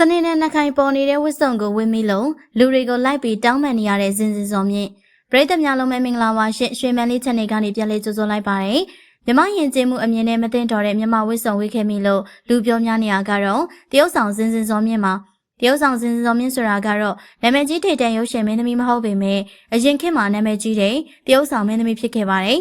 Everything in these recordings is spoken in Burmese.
စနေနေ့နှခိုင်ပေါ်နေတဲ့ဝစ်စုံကိုဝင်းမိလို့လူတွေကိုလိုက်ပြီးတောင်းပန်နေရတဲ့ဇင်စင်စောမြင့်ပရိသတ်များလုံးပဲမင်္ဂလာပါရှင်ရွှေမန်လေးချက်နေကနေပြန်လေးကြိုဆိုလိုက်ပါတယ်မြမရင်ကျင်းမှုအမြင်နဲ့မသိတော်တဲ့မြမဝစ်စုံဝိခဲ့မိလို့လူပြောများနေရကတော့တရုတ်ဆောင်ဇင်စင်စောမြင့်မှာတရုတ်ဆောင်ဇင်စင်စောမြင့်ဆိုတာကတော့နာမည်ကြီးထိတ်တန့်ရုပ်ရှင်မင်းသမီးမဟုတ်ပေမဲ့အရင်ခေတ်မှာနာမည်ကြီးတဲ့တရုတ်ဆောင်မင်းသမီးဖြစ်ခဲ့ပါတယ်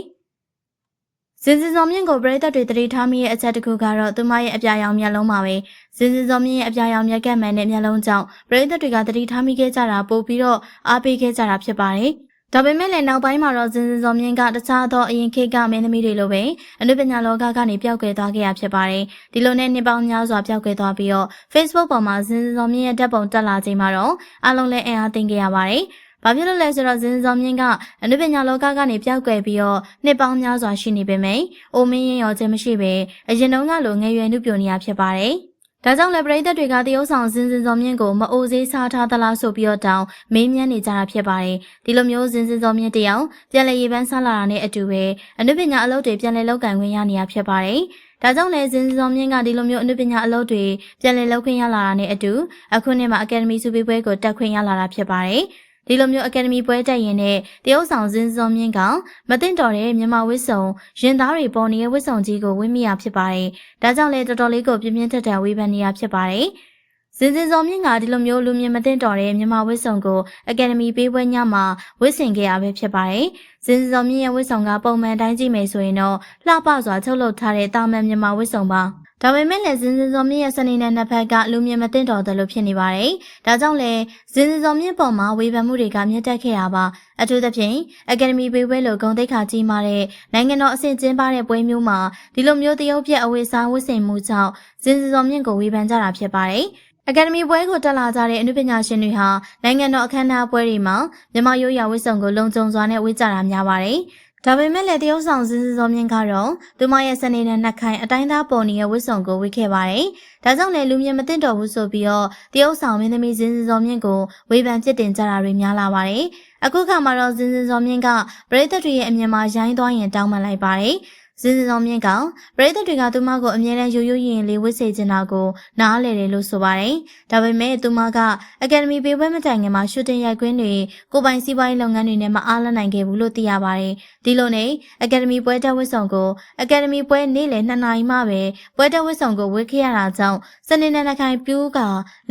ဇင်စင်စောမြင့်ကိုပရိသတ်တွေတတိထားမိတဲ့အချက်တစ်ခုကတော့သူမရဲ့အပြာရောင်မျက်လုံးပါပဲဇင်စင်စောမြင့်ရဲ့အပြာရောင်မျက်ကပ်မှန်တဲ့မျက်လုံးကြောင့်ပရိသတ်တွေကတတိထားမိခဲ့ကြတာပို့ပြီးတော့အားပေးခဲ့ကြတာဖြစ်ပါတယ်ဒါပေမဲ့လည်းနောက်ပိုင်းမှာတော့ဇင်စင်စောမြင့်ကတခြားသောအရင်ခေတ်ကမင်းသမီးတွေလိုပဲအနုပညာလောကကနေပျောက်ကွယ်သွားခဲ့ရဖြစ်ပါတယ်။ဒီလိုနဲ့နှစ်ပေါင်းများစွာပျောက်ကွယ်သွားပြီးတော့ Facebook ပေါ်မှာဇင်စင်စောမြင့်ရဲ့ဓာတ်ပုံတက်လာချိန်မှာတော့အားလုံးလည်းအင်အားသိမ်းခဲ့ရပါတယ်။ ဘာဖြစ်လို့လဲဆိုတော့ဇင်စောမြင့်ကအနုပညာလောကကနေပျောက်ကွယ်ပြီးတော့နှစ်ပေါင်းများစွာရှိနေပေမယ့်အိုမင်းရင်ရောခြင်းမရှိပဲအရင်တုန်းကလိုငယ်ရွယ်နှုတ်ပြနေရဖြစ်ပါတယ်။ဒါကြောင့်လည်းပရိသတ်တွေကတရုတ်ဆောင်စင်စင်စောမြင့်ကိုမအိုစေးစားထားသလားဆိုပြီးတော့တောင်းမေးမြန်းနေကြတာဖြစ်ပါတယ်။ဒီလိုမျိုးစင်စင်စောမြင့်တယောက်ပြန်လည်ရေးပန်းဆလာတာနဲ့အတူပဲအနုပညာအလုပ်တွေပြန်လည်လုပ်ကင်ခွင့်ရနေရဖြစ်ပါတယ်။ဒါကြောင့်လည်းစင်စင်စောမြင့်ကဒီလိုမျိုးအနုပညာအလုပ်တွေပြန်လည်လုပ်ခွင့်ရလာတာနဲ့အတူအခုနှစ်မှာအကယ်ဒမီစုပေးပွဲကိုတက်ခွင့်ရလာတာဖြစ်ပါတယ်။ ဒီလိုမျိုးအကယ်ဒမီပွဲတက်ရင်နဲ့တရုတ်ဆောင်စင်းစောမြင့်ကမသိတော်တဲ့မြန်မာဝစ်စုံရင်သားတွေပေါ်နေတဲ့ဝစ်စုံကြီးကိုဝင်းမိရဖြစ်ပါတယ်။ဒါကြောင့်လည်းတော်တော်လေးကိုပြင်းပြင်းထန်ထန်ဝေဖန်နေရဖြစ်ပါတယ်။စင်စင်စောမြင့်ကဒီလိုမျိုးလူမြင်မသိတော်တဲ့မြန်မာဝစ်စုံကိုအကယ်ဒမီပေးပွဲညမှာဝစ်ဆင်ခဲ့ရပဲဖြစ်ပါတယ်။စင်စင်စောမြင့်ရဲ့ဝစ်စုံကပုံမှန်တိုင်းကြည့်မယ်ဆိုရင်တော့လှပစွာချုပ်လုပ်ထားတဲ့တာမန်မြန်မာဝစ်စုံပါ။ ဒါပေမဲ့လည်းဇင်စင်စောမြင့်ရဲ့စနေနဲ့နှစ်ဖက်ကလူမြင်မသိတော်တယ်လို့ဖြစ်နေပါတယ်။ဒါကြောင့်လည်းဇင်စင်စောမြင့်ပေါ်မှာဝေဖန်မှုတွေကမြင့်တက်ခဲ့တာပါ။အထူးသဖြင့်အကယ်ဒမီပေးပွဲလိုဂုဏ်သိက္ခာကြီးမားတဲ့နိုင်ငံတော်အဆင့်ကျင်းပတဲ့ပွဲမျိုးမှာဒီလိုမျိုးတရုတ်ပြက်အဝေးစားဝတ်ဆင်မှုကြောင့်ဇင်စင်စောမြင့်ကိုဝေဖန်ကြတာဖြစ်ပါတယ်။အကယ်ဒမီပွဲကိုတက်လာကြတဲ့အနုပညာရှင်တွေဟာနိုင်ငံတော်အခမ်းအနားပွဲတွေမှာမြန်မာရိုးရာဝတ်စုံကိုလုံခြုံစွာနဲ့ဝတ်ကြတာများပါတယ်။ ဒါပေမဲ့လည်းတရုတ်ဆောင်စင်းစစောမြင့်ကတော့သူမရဲ့စနေနဲ့နှက်ခိုင်အတိုင်းသားပေါ်နေရဲ့ဝတ်စုံကိုဝတ်ခဲ့ပါတယ်။ဒါကြောင့်လည်းလူမြင်မသိတော်ဘူးဆိုပြီးတော့တရုတ်ဆောင်မင်းသမီးစင်းစစောမြင့်ကိုဝေဖန်ပြစ်တင်ကြတာတွေများလာပါတယ်။အခုခါမှာတော့စင်းစစောမြင့်ကပရိသတ်တွေရဲ့အမြင်မှာရိုင်းသွားရင်တောင်းပန်လိုက်ပါတယ်။ စင်စင်ဆောင်မြင့်ကပရိသတ်တွေကသူမကိုအမြဲတမ်းရိုးရိုးရင်လေးဝစ်စေချင်တာကိုနားလေတယ်လို့ဆိုပါတယ်။ဒါပေမဲ့သူမကအကယ်ဒမီပေးပွဲမတိုင်ခင်မှာရှူတင်ရိုက်ကွင်းတွေကိုပိုင်စီးပွားရေးလုပ်ငန်းတွေနဲ့မအားလနိုင်ခဲ့ဘူးလို့သိရပါတယ်။ဒီလိုနဲ့အကယ်ဒမီပွဲတက်ဝစ်ဆောင်ကိုအကယ်ဒမီပွဲနေ့လယ်2နာရီမှပဲပွဲတက်ဝစ်ဆောင်ကိုဝတ်ခဲ့ရတာကြောင့်စနေနေ့နှခိုင်ပြူးက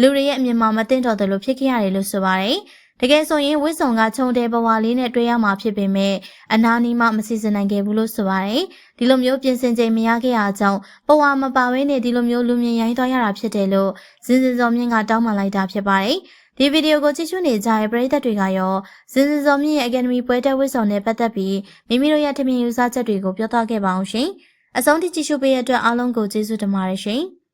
လူတွေရဲ့အမြင်မှာမသိတော့တယ်လို့ဖြစ်ခဲ့ရတယ်လို့ဆိုပါတယ်။ တကယ်ဆိုရင်ဝစ်စုံကခြုံတဲ့ဘဝလေးနဲ့တွေ့ရမှာဖြစ်ပေမဲ့အနာနီးမှမစီစဉ်နိုင်ခဲ့ဘူးလို့ဆိုပါတယ်။ဒီလိုမျိုးပြင်ဆင်ချိန်မရခဲ့ရကြောင်းဘဝမပါဝဲနဲ့ဒီလိုမျိုးလူမြင်ရိုင်းသွားရတာဖြစ်တယ်လို့ဇင်စင်စောမြင့်ကတောင်းပန်လိုက်တာဖြစ်ပါတယ်။ဒီဗီဒီယိုကိုကြည့်ရှုနေကြတဲ့ပရိသတ်တွေကရောဇင်စင်စောမြင့်ရဲ့ Academy ပွဲတက်ဝစ်စုံနဲ့ပတ်သက်ပြီးမိမိတို့ရဲ့ထင်မြင်ယူဆချက်တွေကိုပြောပြခဲ့ပါအောင်ရှင်။အဆုံးထိကြည့်ရှုပေးတဲ့အတွက်အားလုံးကိုကျေးဇူးတင်ပါတယ်ရှင်။